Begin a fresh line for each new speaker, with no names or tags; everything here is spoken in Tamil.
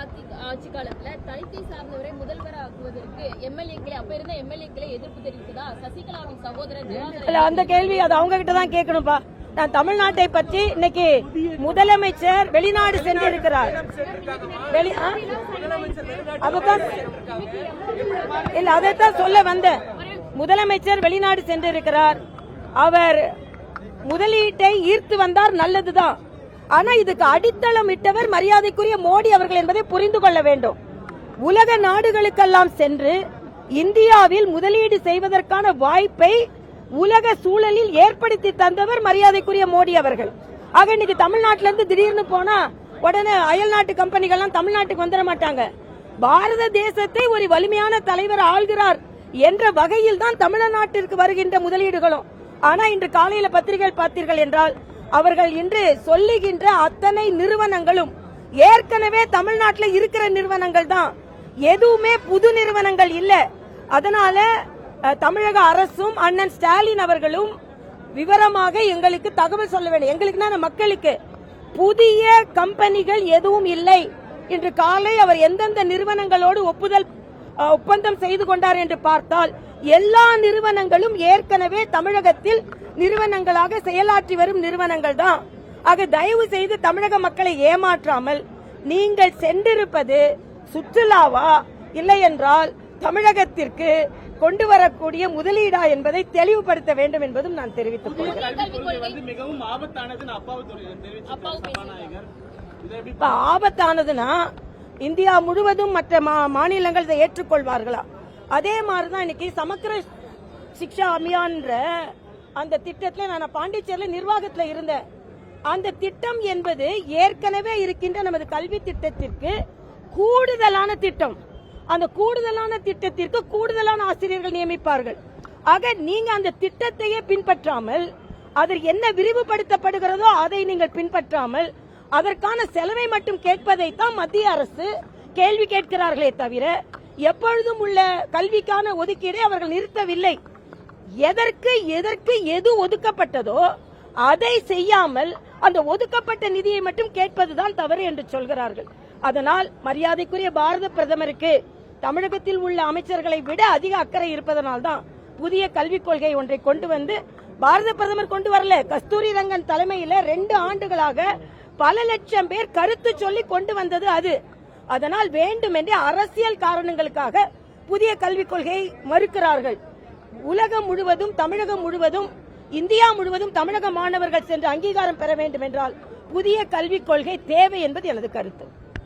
ஆட்சி ஆட்சி காலத்துல தலித்தை சார்ந்தவரை முதல்வர் ஆக்குவதற்கு எம்எல்ஏக்களை அப்ப இருந்த எம்எல்ஏக்களை எதிர்ப்பு தெரிவித்ததா? சசிகலாவின் சகோதரர்
அந்த கேள்வி அது அவங்க கிட்ட தான் கேட்கணும்பா நான் தமிழ்நாட்டை பற்றி இன்னைக்கு முதலமைச்சர் வெளிநாடு சென்றிருக்கிறார். இல்ல அதைத்தான் சொல்ல வந்தேன். முதலமைச்சர் வெளிநாடு சென்றிருக்கிறார். அவர் முதலீட்டை ஈர்த்து வந்தார் நல்லதுதான். ஆனா இதுக்கு அடித்தளம் இட்டவர் மரியாதைக்குரிய மோடி அவர்கள் என்பதை புரிந்து கொள்ள வேண்டும். உலக நாடுகளுக்கெல்லாம் சென்று இந்தியாவில் முதலீடு செய்வதற்கான வாய்ப்பை உலக சூழலில் ஏற்படுத்தி தந்தவர் மரியாதைக்குரிய மோடி அவர்கள். ஆக இன்னைக்கு தமிழ்நாட்டில இருந்து திடீர்னு போனா உடனே அயல் நாட்டு கம்பெனிகள்லாம் தமிழ்நாட்டுக்கு வந்துட மாட்டாங்க. பாரத தேசத்தை ஒரு வலிமையான தலைவர் ஆள்கிறார் என்ற வகையில் தான் தமிழ்நாட்டிற்கு வருகின்ற முதலீடுகளும். ஆனா இன்று காலையில பத்திரிகைகள் பார்த்தீர்கள் என்றால் அவர்கள் இன்று சொல்லுகின்ற அத்தனை நிறுவனங்களும் ஏற்கனவே தமிழ்நாட்டில் இருக்கிற நிறுவனங்கள் தான். எதுவுமே புது நிறுவனங்கள் இல்ல. அதனால தமிழக அரசும் அண்ணன் ஸ்டாலின் அவர்களும் விவரமாக எங்களுக்கு தகவல் சொல்ல வேண்டும். எங்களுக்குன்னா மக்களுக்கு புதிய கம்பெனிகள் எதுவும் இல்லை. இன்று காலை அவர் எந்தெந்த நிறுவனங்களோடு ஒப்புதல் ஒப்பந்தம் செய்து கொண்டார் என்று பார்த்தால் எல்லா நிறுவனங்களும் ஏற்கனவே தமிழகத்தில் நிறுவனங்களாக செயலாற்றி வரும் நிறுவனங்கள் தான். ஆக தயவு செய்து தமிழக மக்களை ஏமாற்றாமல் நீங்கள் சென்றிருப்பது சுற்றுலாவா? இல்லை என்றால் தமிழகத்திற்கு கொண்டு வரக்கூடிய முதலீடா என்பதை தெளிவுபடுத்த வேண்டும் என்பதும் நான் தெரிவித்துக் கொள்கிறேன். ஆபத்தானதுன்னு இந்தியா முழுவதும் மற்ற மா- மாநிலங்கள் இதை ஏற்றுக்கொள்வார்களா? அதே மாதிரிதான் இன்னைக்கு சமக்கிர சிக்ஷா அபியான்ற அந்த திட்டத்தில் நான் பாண்டிச்சேரியில் நிர்வாகத்தில் இருந்தேன். அந்த திட்டம் என்பது ஏற்கனவே இருக்கின்ற நமது கல்வி திட்டத்திற்கு கூடுதலான திட்டம். அந்த கூடுதலான திட்டத்திற்கு கூடுதலான ஆசிரியர்கள் நியமிப்பார்கள். ஆக நீங்க அந்த திட்டத்தையே பின்பற்றாமல் அதில் என்ன விரிவுபடுத்தப்படுகிறதோ அதை நீங்கள் பின்பற்றாமல் அதற்கான செலவை மட்டும் கேட்பதைத்தான் மத்திய அரசு கேள்வி கேட்கிறார்களே தவிர எப்பொழுதும் உள்ள கல்விக்கான ஒதுக்கீடை அவர்கள் நிறுத்தவில்லை. எதற்கு எதற்கு எது ஒதுக்கப்பட்டதோ அதை செய்யாமல் அந்த ஒதுக்கப்பட்ட நிதியை மட்டும் கேட்பதுதான் தவறு என்று சொல்கிறார்கள். அதனால் மரியாதைக்குரிய பாரத பிரதமருக்கு தமிழகத்தில் உள்ள அமைச்சர்களை விட அதிக அக்கறை இருப்பதனால்தான் புதிய கல்விக் கொள்கை ஒன்றை கொண்டு வந்து பாரத பிரதமர் கொண்டு வரல. கஸ்தூரி ரங்கன் தலைமையில ரெண்டு ஆண்டுகளாக பல லட்சம் பேர் கருத்து சொல்லி கொண்டு வந்தது அது. அதனால் வேண்டுமென்றே அரசியல் காரணங்களுக்காக புதிய கல்விக் கொள்கையை மறுக்கிறார்கள். உலகம் முழுவதும் தமிழகம் முழுவதும் இந்தியா முழுவதும் தமிழக மாணவர்கள் சென்று அங்கீகாரம் பெற வேண்டும் என்றால் புதிய கல்விக் கொள்கை தேவை என்பது எனது கருத்து.